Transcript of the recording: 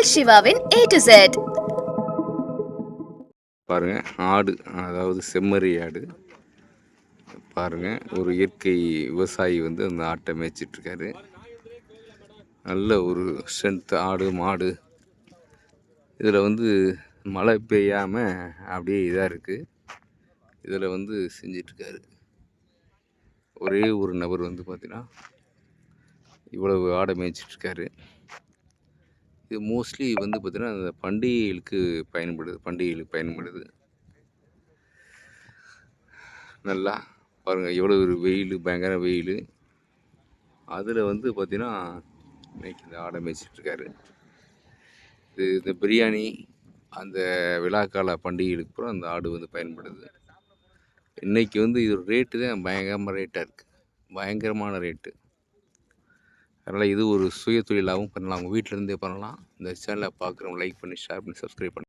உங்கள் சிவாவின் A to Z பாருங்க ஆடு அதாவது செம்மறி ஆடு. பாருங்க ஒரு இயற்கை விவசாயி வந்து அந்த ஆட்டை மேய்ச்சிட்டு இருக்காரு நல்ல ஒரு ஸ்ட்ரென்த் ஆடு மாடு. இதில் வந்து மழை பெய்யாமல் அப்படியே இதாக இருக்குது இதில் வந்து செஞ்சிட்ருக்காரு. ஒரே ஒரு நபர் வந்து பார்த்தீங்கன்னா இவ்வளவு ஆடை மேய்ச்சிட்ருக்காரு. இது மோஸ்ட்லி வந்து பார்த்தீங்கன்னா அந்த பண்டிகைகளுக்கு பயன்படுது பண்டிகைகளுக்கு பயன்படுது. நல்லா பாருங்கள் எவ்வளோ ஒரு வெயில் பயங்கர வெயில். அதில் வந்து பார்த்திங்கன்னா இன்னைக்கு இந்த ஆடை மேய்ச்சிட்ருக்காரு இது இந்த பிரியாணி அந்த விழாக்கால பண்டிகைகளுக்கு பூரா அந்த ஆடு வந்து பயன்படுது. இன்றைக்கி வந்து இது ரேட்டு தான் பயங்கரமாக ரேட்டாக இருக்குது பயங்கரமான ரேட்டு அதனால் இது ஒரு சுய தொழிலாகவும் பண்ணலாம். உங்கள் வீட்டில் இருந்தே பண்ணலாம். இந்த சேனலை பார்க்குறவங்க லைக் பண்ணி ஷேர் பண்ணி சப்ஸ்கிரைப் பண்ணி.